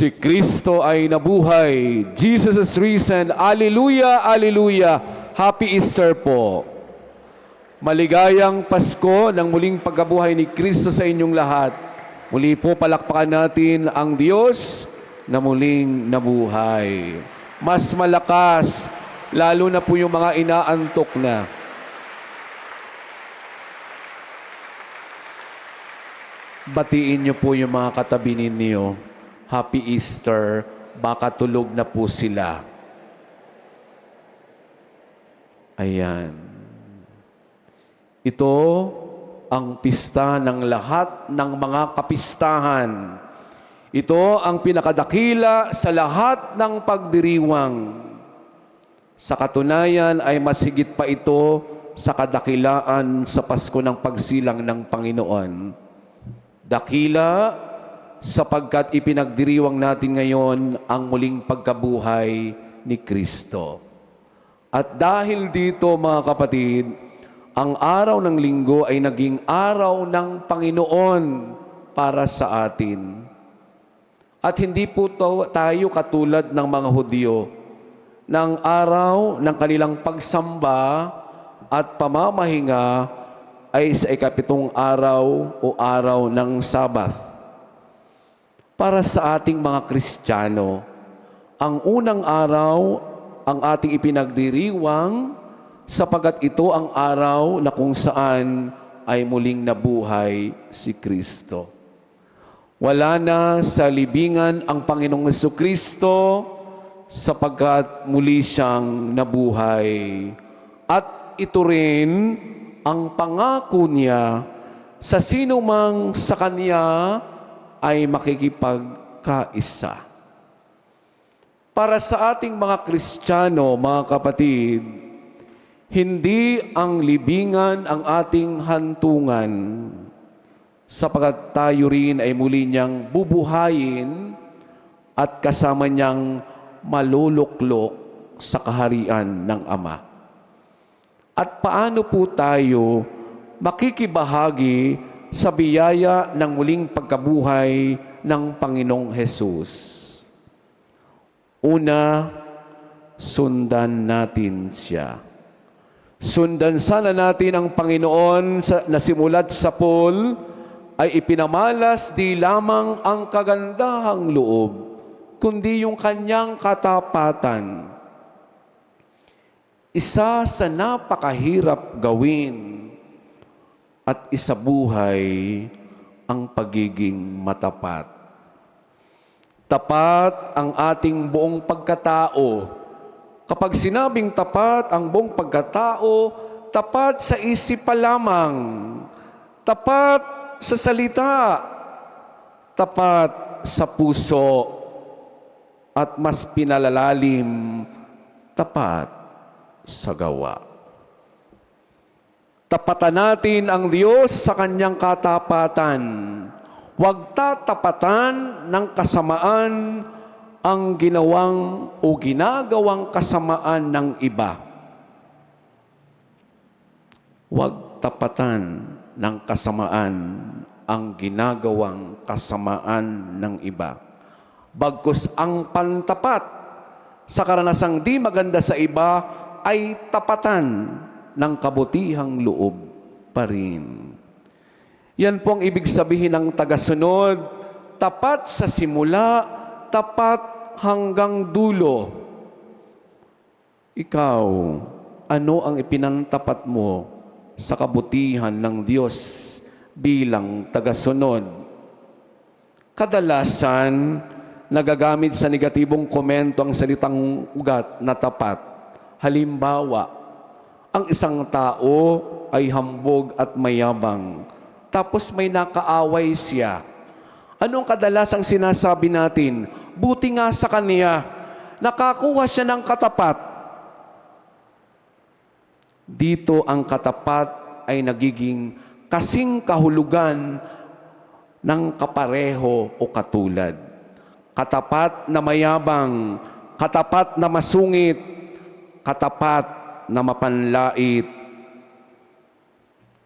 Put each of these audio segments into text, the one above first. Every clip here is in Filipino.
Si Kristo ay nabuhay. Jesus is risen. Alleluia, alleluia. Happy Easter po. Maligayang Pasko ng muling pagkabuhay ni Kristo sa inyong lahat. Muli po palakpakan natin ang Diyos na muling nabuhay. Mas malakas, lalo na po yung mga inaantok na. Batiin niyo po yung mga katabi ninyo. Happy Easter. Baka tulog na po sila. Ayan. Ito ang pista ng lahat ng mga kapistahan. Ito ang pinakadakila sa lahat ng pagdiriwang. Sa katunayan ay masigit pa ito sa kadakilaan sa Pasko ng pagsilang ng Panginoon. Dakila sapagkat ipinagdiriwang natin ngayon ang muling pagkabuhay ni Kristo. At dahil dito mga kapatid, ang araw ng linggo ay naging araw ng Panginoon para sa atin. At hindi po tayo katulad ng mga Hudyo ng araw ng kanilang pagsamba at pamamahinga ay sa ikapitong araw o araw ng Sabath. Para sa ating mga Kristiyano, ang unang araw ang ating ipinagdiriwang sapagat ito ang araw na kung saan ay muling nabuhay si Kristo. Wala na sa libingan ang Panginoong Heso Kristo sapagkat muli siyang nabuhay. At ito rin ang pangako niya sa sino mang sa Kanya ay makikipagkaisa. Para sa ating mga Kristiyano, mga kapatid, hindi ang libingan ang ating hantungan sapagat tayo rin ay muli niyang bubuhayin at kasama niyang maluluklok sa kaharian ng Ama. At paano po tayo makikibahagi sa biyaya ng muling pagkabuhay ng Panginoong Hesus? Una, sundan natin siya. Sundan sana natin ang Panginoon sa, na simulat sa Paul ay ipinamalas di lamang ang kagandahang loob, kundi yung kanyang katapatan. Isa sa napakahirap gawin at isabuhay ang pagiging matapat. Tapat ang ating buong pagkatao. Kapag sinabing tapat ang buong pagkatao, tapat sa isip pa lamang, tapat sa salita, tapat sa puso, at mas pinalalalim, tapat sa gawa. Tapatan natin ang Diyos sa kanyang katapatan. Huwag tatapatan ng kasamaan ang ginawang o ginagawang kasamaan ng iba. Huwag tapatan ng kasamaan ang ginagawang kasamaan ng iba. Bagkus ang pantapat sa karanasang di maganda sa iba ay tapatan ng kabutihang loob pa rin. Yan po ang ibig sabihin ng tagasunod, tapat sa simula, tapat hanggang dulo. Ikaw, ano ang ipinantapat mo sa kabutihan ng Diyos bilang tagasunod? Kadalasan, nagagamit sa negatibong komento ang salitang ugat na tapat. Halimbawa, ang isang tao ay hambog at mayabang. Tapos may nakaaway siya. Anong kadalasang sinasabi natin? Buti nga sa kanya, nakakuha siya ng katapat. Dito ang katapat ay nagiging kasing kahulugan ng kapareho o katulad. Katapat na mayabang, katapat na masungit, katapat na mapanlait.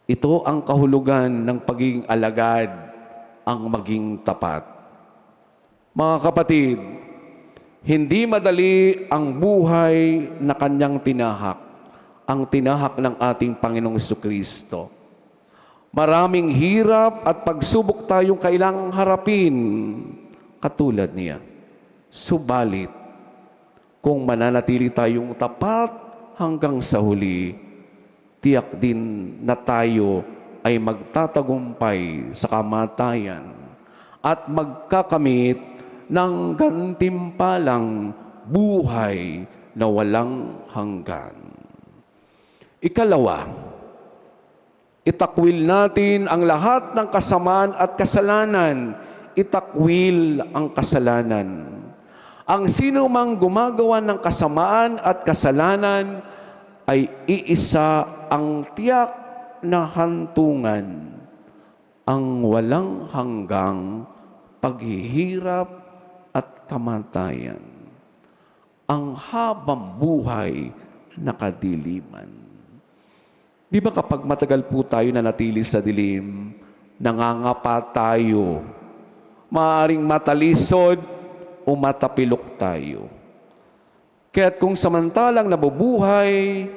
Ito ang kahulugan ng pagiging alagad, ang maging tapat. Mga kapatid, hindi madali ang buhay na kanyang tinahak, ang tinahak ng ating Panginoong Kristo. Maraming hirap at pagsubok tayong kailangang harapin katulad niya. Subalit, kung mananatili tayong tapat hanggang sa huli, tiyak din na tayo ay magtatagumpay sa kamatayan at magkakamit ng gantimpalang buhay na walang hanggan. Ikalawa, itakwil natin ang lahat ng kasamaan at kasalanan. Itakwil ang kasalanan. Ang sino mang gumagawa ng kasamaan at kasalanan ay iisa ang tiyak na hantungan, ang walang hanggang paghihirap at kamatayan, ang habang buhay na kadiliman. Di ba kapag matagal po tayo na natili sa dilim, nangangapa tayo, maaring matalisod o matapilok tayo. Kaya't kung samantalang nabubuhay,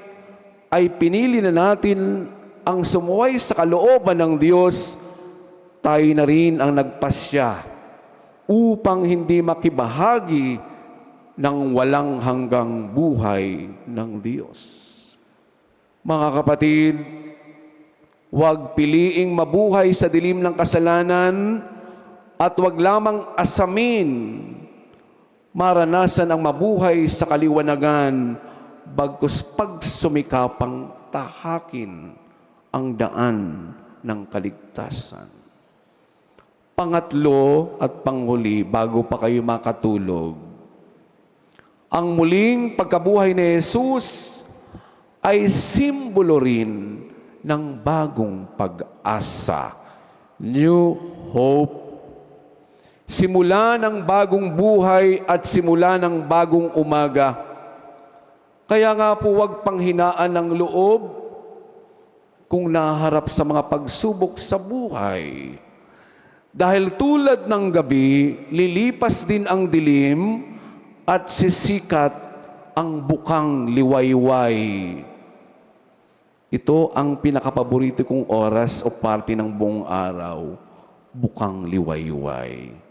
ay pinili na natin ang sumuway sa kalooban ng Diyos, tayo na rin ang nagpasya upang hindi makibahagi ng walang hanggang buhay ng Diyos. Mga kapatid, huwag piliing mabuhay sa dilim ng kasalanan at huwag lamang asamin maranasan ang mabuhay sa kaliwanagan bagkus pagsumikapang tahakin ang daan ng kaligtasan. Pangatlo at panghuli, bago pa kayo makatulog, ang muling pagkabuhay ni Jesus ay simbolo rin ng bagong pag-asa. New hope Simula ng bagong buhay at simula ng bagong umaga. Kaya nga po huwag panghinaan ng loob kung naharap sa mga pagsubok sa buhay. Dahil tulad ng gabi, lilipas din ang dilim at sisikat ang bukang liwayway. Ito ang pinakapaborito kong oras o parte ng buong araw, bukang liwayway.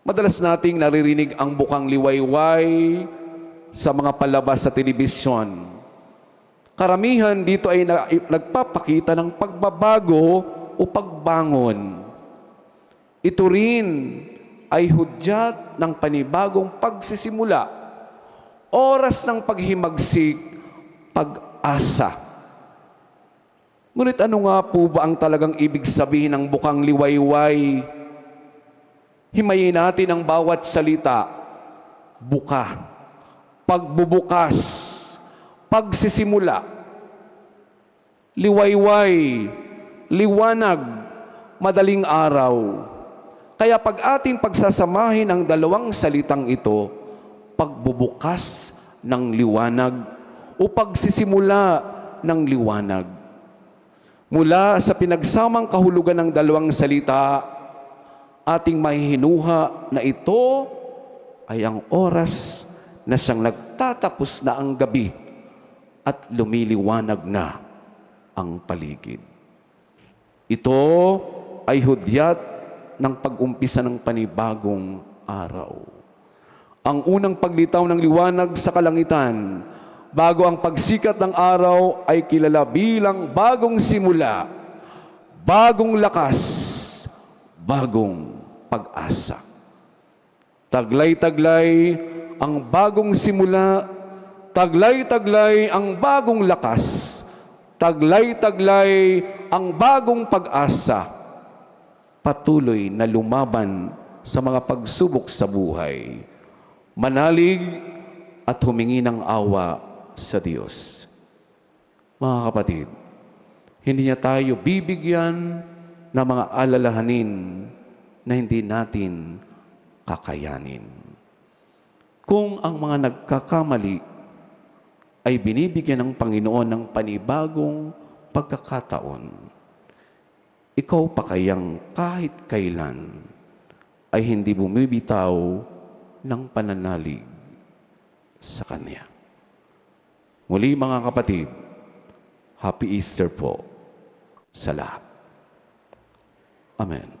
Madalas nating naririnig ang bukang liwayway sa mga palabas sa telebisyon. Karamihan dito ay na, nagpapakita ng pagbabago o pagbangon. Ito rin ay hudyat ng panibagong pagsisimula. Oras ng paghimagsik, pag-asa. Ngunit ano nga po ba ang talagang ibig sabihin ng bukang liwayway? Himayin natin ang bawat salita. Buka. Pagbubukas. Pagsisimula. Liwayway. Liwanag. Madaling araw. Kaya pag ating pagsasamahin ang dalawang salitang ito, pagbubukas ng liwanag o pagsisimula ng liwanag. Mula sa pinagsamang kahulugan ng dalawang salita, ating mahihinuha na ito ay ang oras na siyang nagtatapos na ang gabi at lumiliwanag na ang paligid. Ito ay hudyat ng pag-umpisa ng panibagong araw. Ang unang paglitaw ng liwanag sa kalangitan bago ang pagsikat ng araw ay kilala bilang bagong simula, bagong lakas, bagong pag-asa. Taglay-taglay ang bagong simula, taglay-taglay ang bagong lakas, taglay-taglay ang bagong pag-asa, patuloy na lumaban sa mga pagsubok sa buhay, manalig at humingi ng awa sa Diyos. Mga kapatid, hindi niya tayo bibigyan ng mga alalahanin na hindi natin kakayanin. Kung ang mga nagkakamali ay binibigyan ng Panginoon ng panibagong pagkakataon, ikaw pa kayang kahit kailan ay hindi bumibitaw ng pananalig sa Kanya. Muli mga kapatid, Happy Easter po sa lahat. Amen.